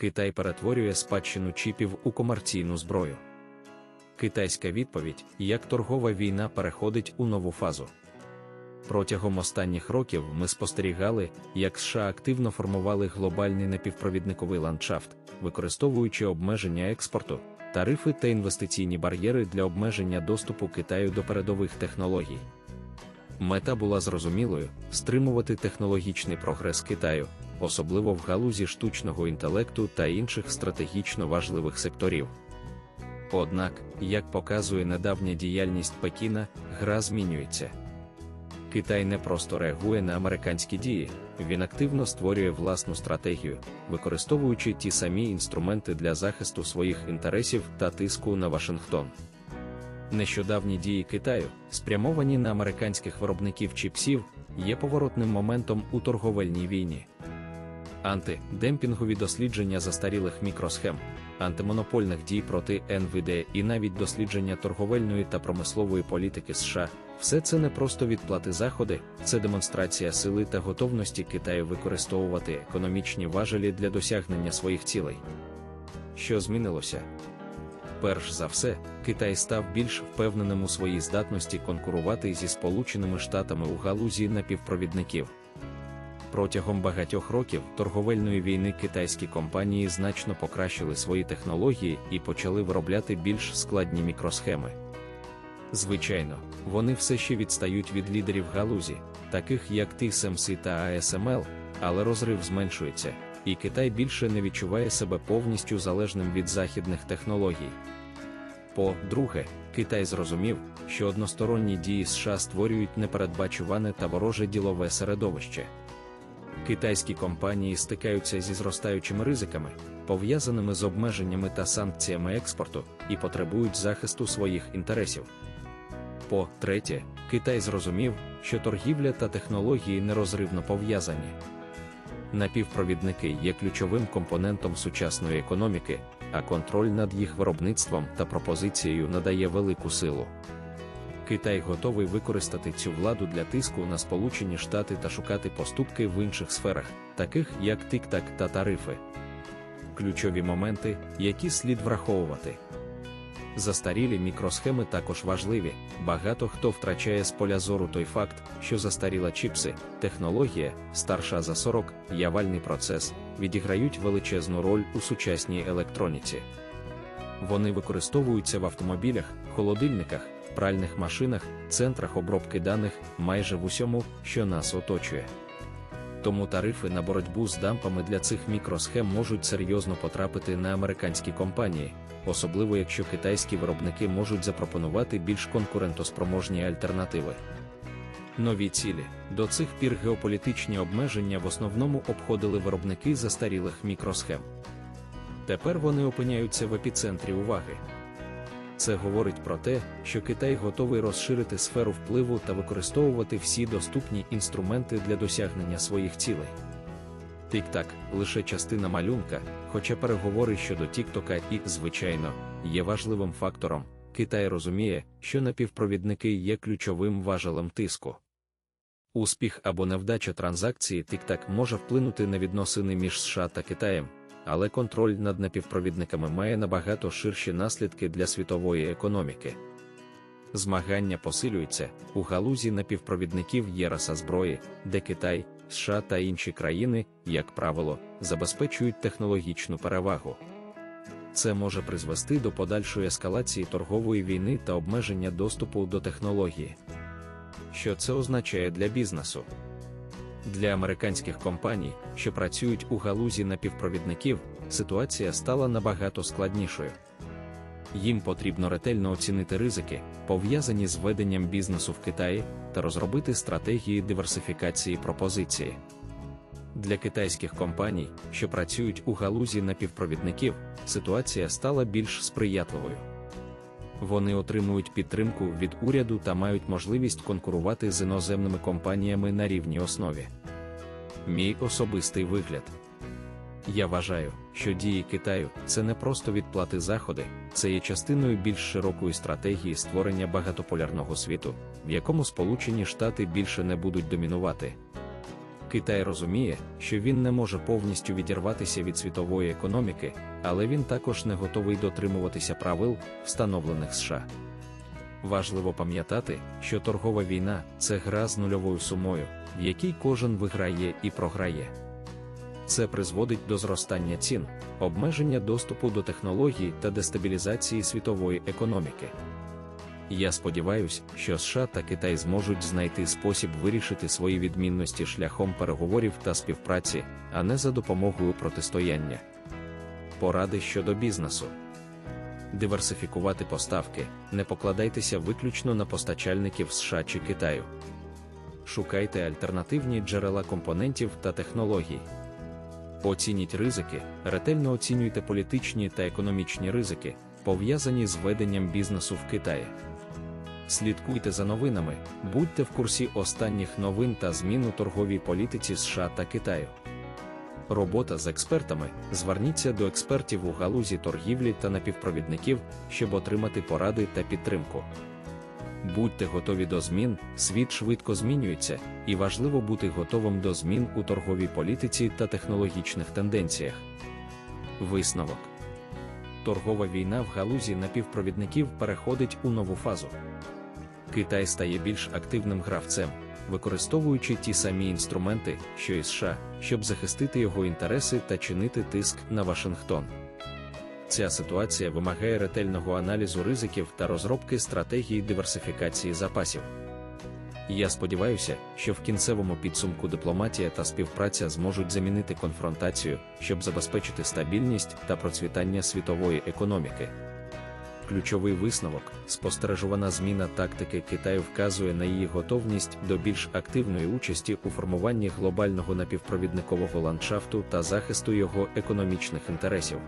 Китай перетворює спадщину чіпів у комерційну зброю. Китайська відповідь, як торгова війна переходить у нову фазу. Протягом останніх років ми спостерігали, як США активно формували глобальний напівпровідниковий ландшафт, використовуючи обмеження експорту, тарифи та інвестиційні бар'єри для обмеження доступу Китаю до передових технологій. Мета була зрозумілою стримувати технологічний прогрес Китаю, особливо в галузі штучного інтелекту та інших стратегічно важливих секторів. Однак, як показує недавня діяльність Пекіна, гра змінюється. Китай не просто реагує на американські дії, він активно створює власну стратегію, використовуючи ті самі інструменти для захисту своїх інтересів та тиску на Вашингтон. Нещодавні дії Китаю, спрямовані на американських виробників чіпсів, є поворотним моментом у торговельній війні. Антидемпінгові дослідження застарілих мікросхем, антимонопольних дій проти НВД і навіть дослідження торговельної та промислової політики США все це не просто відплати заходи, це демонстрація сили та готовності Китаю використовувати економічні важелі для досягнення своїх цілей. Що змінилося? Перш за все, Китай став більш впевненим у своїй здатності конкурувати зі Сполученими Штатами у галузі напівпровідників. Протягом багатьох років торговельної війни китайські компанії значно покращили свої технології і почали виробляти більш складні мікросхеми. Звичайно, вони все ще відстають від лідерів галузі, таких як TSMC та ASML, але розрив зменшується, і Китай більше не відчуває себе повністю залежним від західних технологій. По-друге, Китай зрозумів, що односторонні дії США створюють непередбачуване та вороже ділове середовище. Китайські компанії стикаються зі зростаючими ризиками, пов'язаними з обмеженнями та санкціями експорту, і потребують захисту своїх інтересів. По-третє, Китай зрозумів, що торгівля та технології нерозривно пов'язані. Напівпровідники є ключовим компонентом сучасної економіки, а контроль над їх виробництвом та пропозицією надає велику силу. Китай готовий використати цю владу для тиску на Сполучені Штати та шукати поступки в інших сферах, таких як тик-так та тарифи. Ключові моменти, які слід враховувати. Застарілі мікросхеми також важливі. Багато хто втрачає з поля зору той факт, що застаріла чіпси, технологія, старша за 40, явальний процес, відіграють величезну роль у сучасній електроніці. Вони використовуються в автомобілях, холодильниках, пральних машинах, центрах обробки даних майже в усьому, що нас оточує. Тому тарифи на боротьбу з дампами для цих мікросхем можуть серйозно потрапити на американські компанії, особливо якщо китайські виробники можуть запропонувати більш конкурентоспроможні альтернативи. Нові цілі до цих пір геополітичні обмеження в основному обходили виробники застарілих мікросхем. Тепер вони опиняються в епіцентрі уваги. Це говорить про те, що Китай готовий розширити сферу впливу та використовувати всі доступні інструменти для досягнення своїх цілей. Тік-так лише частина малюнка, хоча переговори щодо Тіктока і, звичайно, є важливим фактором. Китай розуміє, що напівпровідники є ключовим важелем тиску. Успіх або невдача транзакції Тік-так може вплинути на відносини між США та Китаєм але контроль над напівпровідниками має набагато ширші наслідки для світової економіки. Змагання посилюються у галузі напівпровідників є раса зброї, де Китай, США та інші країни, як правило, забезпечують технологічну перевагу. Це може призвести до подальшої ескалації торгової війни та обмеження доступу до технології. Що це означає для бізнесу? Для американських компаній, що працюють у галузі напівпровідників, ситуація стала набагато складнішою. Їм потрібно ретельно оцінити ризики, пов'язані з веденням бізнесу в Китаї, та розробити стратегії диверсифікації пропозиції. Для китайських компаній, що працюють у галузі напівпровідників, ситуація стала більш сприятливою. Вони отримують підтримку від уряду та мають можливість конкурувати з іноземними компаніями на рівній основі. Мій особистий вигляд. Я вважаю, що дії Китаю це не просто відплати заходи, це є частиною більш широкої стратегії створення багатополярного світу, в якому Сполучені Штати більше не будуть домінувати. Китай розуміє, що він не може повністю відірватися від світової економіки, але він також не готовий дотримуватися правил, встановлених США. Важливо пам'ятати, що торгова війна це гра з нульовою сумою, в якій кожен виграє і програє. Це призводить до зростання цін, обмеження доступу до технологій та дестабілізації світової економіки. Я сподіваюся, що США та Китай зможуть знайти спосіб вирішити свої відмінності шляхом переговорів та співпраці, а не за допомогою протистояння. Поради щодо бізнесу. Диверсифікувати поставки, не покладайтеся виключно на постачальників США чи Китаю. Шукайте альтернативні джерела компонентів та технологій. Оцініть ризики, ретельно оцінюйте політичні та економічні ризики, пов'язані з веденням бізнесу в Китаї. Слідкуйте за новинами, будьте в курсі останніх новин та змін у торговій політиці США та Китаю. Робота з експертами. Зверніться до експертів у галузі торгівлі та напівпровідників, щоб отримати поради та підтримку. Будьте готові до змін, світ швидко змінюється, і важливо бути готовим до змін у торговій політиці та технологічних тенденціях. Висновок торгова війна в галузі напівпровідників переходить у нову фазу. Китай стає більш активним гравцем, використовуючи ті самі інструменти, що і США, щоб захистити його інтереси та чинити тиск на Вашингтон. Ця ситуація вимагає ретельного аналізу ризиків та розробки стратегії диверсифікації запасів. Я сподіваюся, що в кінцевому підсумку дипломатія та співпраця зможуть замінити конфронтацію, щоб забезпечити стабільність та процвітання світової економіки. Ключовий висновок, спостережувана зміна тактики Китаю вказує на її готовність до більш активної участі у формуванні глобального напівпровідникового ландшафту та захисту його економічних інтересів.